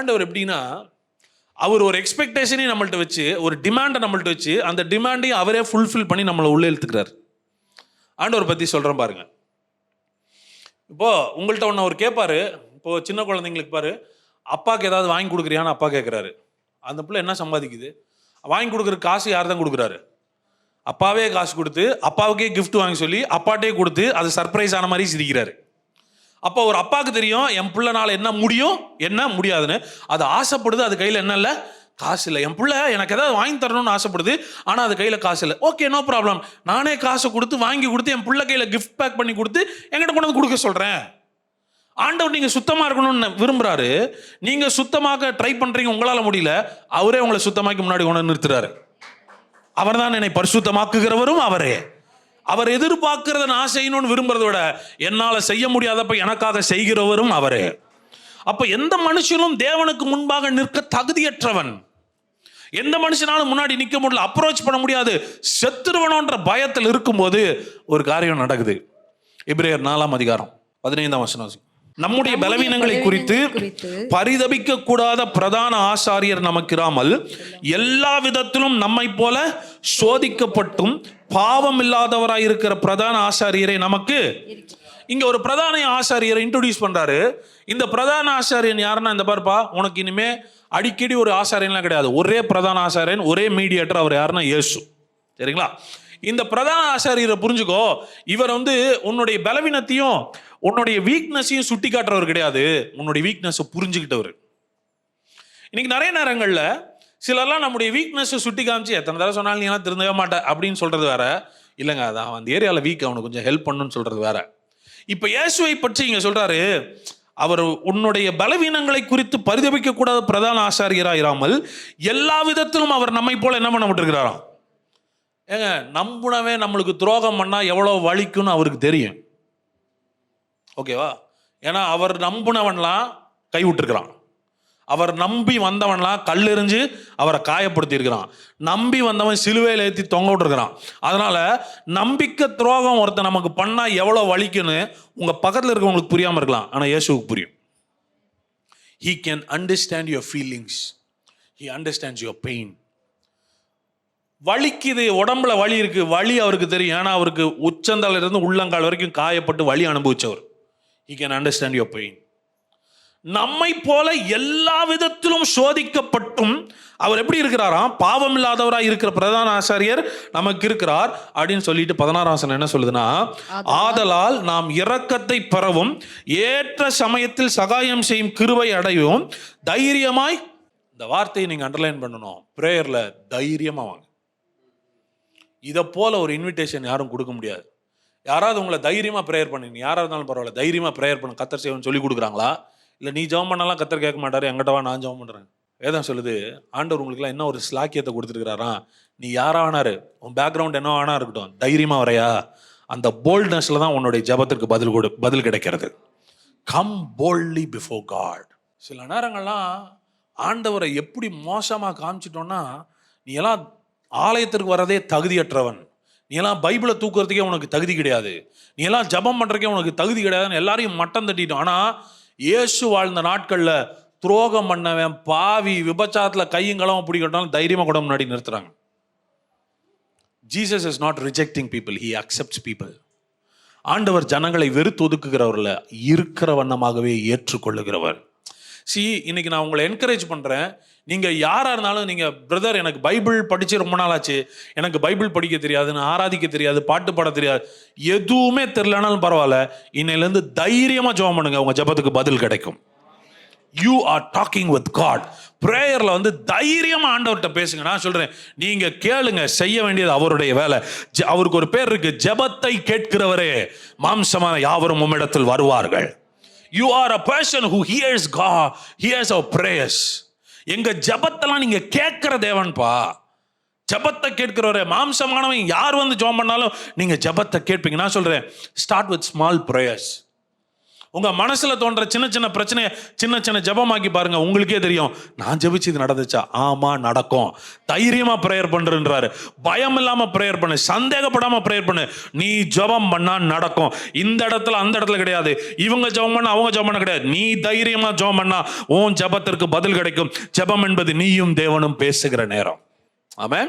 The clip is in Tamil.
ஆண்டவர் எப்படின்னா அவர் ஒரு எக்ஸ்பெக்டேஷனையும் நம்மள்ட்ட வச்சு ஒரு டிமாண்டை நம்மள்ட்ட வச்சு அந்த டிமாண்டையும் அவரே ஃபுல்ஃபில் பண்ணி நம்மளை உள்ளே இழுத்துக்கிறார். ஆண்டவர் பற்றி சொல்கிறேன் பாருங்க. இப்போ உங்கள்கிட்ட ஒன்று அவர் கேட்பாரு இப்போ சின்ன குழந்தைங்களுக்கு பாரு அப்பாவுக்கு ஏதாவது வாங்கி கொடுக்குறியான்னு அப்பா கேட்குறாரு அந்த பிள்ளை என்ன சம்பாதிக்குது? வாங்கி கொடுக்குற காசு யார் தான் கொடுக்குறாரு? அப்பாவே காசு கொடுத்து அப்பாவுக்கே கிஃப்ட் வாங்கி சொல்லி அப்பாட்டே கொடுத்து அது சர்ப்ரைஸ் ஆன மாதிரி சிரிக்கிறாரு. அப்போ ஒரு அப்பாவுக்கு தெரியும் என் பிள்ளைனால என்ன முடியும் என்ன முடியாதுன்னு. அது ஆசைப்படுது அது கையில் என்ன இல்லை? காசு இல்லை. என் பிள்ளை எனக்கு ஏதாவது வாங்கி தரணும்னு ஆசைப்படுது ஆனால் அது கையில் காசு இல்லை. Okay no problem. நானே காசை கொடுத்து வாங்கி கொடுத்து என் பிள்ளை கையில் கிஃப்ட் பேக் பண்ணி கொடுத்து என்கிட்ட கொண்டு வந்து கொடுக்க சொல்கிறேன் ஆண்டவர் நீங்கள் சுத்தமாக இருக்கணும்னு விரும்புகிறாரு நீங்கள் சுத்தமாக ட்ரை பண்ணுறீங்க உங்களால் முடியல. அவரே உங்களை சுத்தமாக்கி முன்னாடி கொண்டு நிறுத்துறாரு. அவர் தான் என்னை பரிசுத்தமாக்குகிறவரும் அவரே. அவர் எதிர்பார்க்கிறத நான் செய்யணும்னு விரும்புறதை விட என்னால் செய்ய முடியாதப்ப எனக்காக செய்கிறவரும் அவரே. அப்ப எந்த மனுஷனும் தேவனுக்கு முன்பாக நிற்க தகுதியற்றவன். எந்த மனுஷனாலும் முன்னாடி நிற்க முடியல அப்ரோச் பண்ண முடியாது செத்துருவனோன்ற பயத்தில் இருக்கும்போது ஒரு காரியம் நடக்குது. எபிரேயர் நாலாம் அதிகாரம் பதினைந்தாம் வசனம். நம்முடைய பலவீனங்களை குறித்து குறித்து பரிதபிக்க கூடாத பிரதான ஆசாரியர் நமக்கிராமல் எல்லா விதத்திலும் நம்மை போல சோதிக்கப்பட்டும் பாவம் இல்லாதவராய் இருக்கிற பிரதான ஆசாரியரை நமக்கு. இங்க ஒரு பிரதான ஆசாரியரை இன்ட்ரோடியூஸ் பண்றாரு. இந்த பிரதான ஆசாரியன் யாருன்னா இந்த பாருப்பா உனக்கு இனிமே அடிக்கடி ஒரு ஆசாரியன்லாம் கிடையாது. ஒரே பிரதான ஆசாரியன் ஒரே மீடியேட்டர் அவர் யாருன்னா இயேசு. சரிங்களா? இந்த பிரதான ஆசாரியரை புரிஞ்சுக்கோ இவர் வந்து உன்னுடைய பலவீனத்தையும் உன்னுடைய வீக்னஸையும் சுட்டி காட்டுறவர் கிடையாது. உன்னுடைய வீக்னஸை புரிஞ்சுக்கிட்டவர். இன்னைக்கு நிறைய நேரங்களில் சிலர்லாம் நம்முடைய வீக்னஸை சுட்டி காமிச்சு எத்தனை தடவை சொன்னாலும் நீ எல்லாம் திருந்தவே மாட்டேன் அப்படின்னு சொல்றது வேற. இல்லைங்க அதான் அந்த ஏரியாவில் வீக் அவனுக்கு கொஞ்சம் ஹெல்ப் பண்ணுன்னு சொல்றது வேற. இப்போ இயேசுவை பற்றி இங்கே சொல்றாரு அவர் உன்னுடைய பலவீனங்களை குறித்து பரிதபிக்க கூடாத பிரதான ஆசாரியராயிராமல் எல்லா விதத்திலும் அவர் நம்மை போல என்ன பண்ணப்பட்டிருக்கிறாராம் ஏங்க நம்புனவே நம்மளுக்கு துரோகம் பண்ணால் எவ்வளோ வலிக்கும்னு அவருக்கு தெரியும். ஓகேவா? ஏன்னா அவர் நம்புனவன்லாம் கைவிட்டுருக்கிறான். அவர் நம்பி வந்தவன்லாம் கல்லெறிஞ்சு அவரை காயப்படுத்தியிருக்கிறான். நம்பி வந்தவன் சிலுவையில் ஏற்றி தொங்க விட்டுருக்கிறான். அதனால் நம்பிக்கை துரோகம் ஒருத்தன் நமக்கு பண்ணால் எவ்வளோ வலிக்குன்னு உங்கள் பக்கத்தில் இருக்கவங்களுக்கு புரியாமல் இருக்கலாம். ஆனால் இயேசுக்கு புரியும். He can understand your feelings he understands your pain வலிக்குது உடம்புல வலி இருக்கு. வலி அவருக்கு தெரியும். ஏன்னா அவருக்கு உச்சந்தால இருந்து உள்ளங்கால் வரைக்கும் காயப்பட்டு வலி அனுபவிச்சவர். He can understand your pain நம்மை போல எல்லா விதத்திலும் சோதிக்கப்பட்டும் அவர் எப்படி இருக்கிறாராம்? பாவம் இல்லாதவராய் இருக்கிற பிரதான ஆசாரியர் நமக்கு இருக்கிறார் அப்படின்னு சொல்லிட்டு பதினாறாம் வசனம் என்ன சொல்லுதுன்னா ஆதலால் நாம் இரக்கத்தை பெறவும் ஏற்ற சமயத்தில் சகாயம் செய்யும் கிருவை அடையவும் தைரியமாய் இந்த வார்த்தையை நீங்க அண்டர்லைன் பண்ணணும். பிரேயர்ல தைரியமா வாங்க. இதை போல ஒரு இன்விடேஷன் யாரும் கொடுக்க முடியாது. யாராவது உங்களை தைரியமா ப்ரேயர் பண்ணுங்க. யாராக இருந்தாலும் பரவாயில்ல தைரியமா ப்ரேயர் பண்ண கத்தர் சேவன் சொல்லி கொடுக்குறாங்களா? இல்லை நீ ஜெபம் பண்ணாலாம் கத்தர் கேட்க மாட்டார். எங்கிட்ட வா நான் ஜெபம் பண்ணுறேன் வேதம் சொல்லுது ஆண்டவர் உங்களுக்குலாம் என்ன ஒரு ஸ்லாக்கியத்தை கொடுத்துருக்கிறாரா? நீ யாரா ஆனாரு? உன் பேக்ரவுண்ட் என்ன ஆனா இருக்கட்டும். தைரியமாக வரையா? அந்த போல்ட்னஸில் தான் உன்னுடைய ஜெபத்திற்கு பதில் கொடு பதில் கிடைக்கிறது. கம் போல்ட்லி பிஃபோர் காட் சில நேரங்கள்லாம் ஆண்டவரை எப்படி மோசமாக காமிச்சிட்டோன்னா நீ எல்லாம் ஆலயத்திற்கு வரதே தகுதியற்றவன். நீ எல்லாம் பைபிளை தூக்குறதுக்கே உனக்கு தகுதி கிடையாது. நீ எல்லாம் ஜெபம் பண்ணுறதுக்கே உனக்கு தகுதி கிடையாதுன்னு எல்லாரையும் மட்டம் தட்டிட்டோம். ஆனால் இயேசு வாழ்ந்த நாட்களில் துரோகம் பண்ணவன் பாவி விபச்சாரத்தில் கையங்களவும் பிடிக்கட்டும் தைரியமாக கூட முன்னாடி நிறுத்துறாங்க. Jesus is not rejecting people he accepts people ஆண்டவர் ஜனங்களை வெறுத்து ஒதுக்குகிறவர்ல இருக்கிற வண்ணமாகவே ஏற்றுக்கொள்ளுகிறவர். சி இன்னைக்கு நான் உங்களை என்கரேஜ் பண்ணுறேன் நீங்கள் யாராக இருந்தாலும் நீங்கள் பிரதர் எனக்கு பைபிள் படித்து ரொம்ப நாள் ஆச்சு எனக்கு பைபிள் படிக்க தெரியாதுன்னு ஆராதிக்க தெரியாது பாட்டு பாட தெரியாது. எதுவுமே தெரியலனாலும் பரவாயில்ல. இன்னையிலேருந்து தைரியமாக ஜெபம் பண்ணுங்க உங்கள் ஜெபத்துக்கு பதில் கிடைக்கும். You are talking with God ப்ரேயரில் வந்து தைரியமாக ஆண்டவர்கிட்ட பேசுங்க. நான் சொல்கிறேன் நீங்கள் கேளுங்க செய்ய வேண்டியது அவருடைய வேலை. ஜெ- அவருக்கு ஒரு பேர் இருக்கு ஜெபத்தை கேட்கிறவரே. மாம்சமான யாவரும் உம்மிடத்தில் வருவார்கள். You are a person who hears கா ஹியர்ஸ் அவர் ப்ரேயர்ஸ் எங்கள் ஜெபத்தெல்லாம் நீங்கள் கேட்குற தேவன்பா? ஜெபத்தை கேட்கிறவரே மாம்சமானவன் யார் வந்து ஜோம் பண்ணாலும் நீங்கள் ஜெபத்தை கேட்பீங்க. நான் சொல்கிறேன் ஸ்டார்ட் வித் ஸ்மால் ப்ரேயர்ஸ் உங்கள் மனசில் தோன்ற சின்ன சின்ன பிரச்சனையை சின்ன சின்ன ஜெபமாக்கி பாருங்கள் உங்களுக்கே தெரியும். நான் ஜெபிச்சு இது நடந்துச்சா? ஆமாம் நடக்கும். தைரியமாக ப்ரேயர் பண்றன்றாரு. பயம் இல்லாமல் ப்ரேயர் பண்ணு. சந்தேகப்படாமல் ப்ரேயர் பண்ணு. நீ ஜெபம் பண்ணால் நடக்கும். இந்த இடத்துல அந்த இடத்துல கிடையாது. இவங்க ஜெபம் பண்ண அவங்க ஜபம் பண்ண கிடையாது. நீ தைரியமாக ஜபம் பண்ணா உன் ஜெபத்திற்கு பதில் கிடைக்கும். ஜெபம் என்பது நீயும் தேவனும் பேசுகிற நேரம். ஆமாம்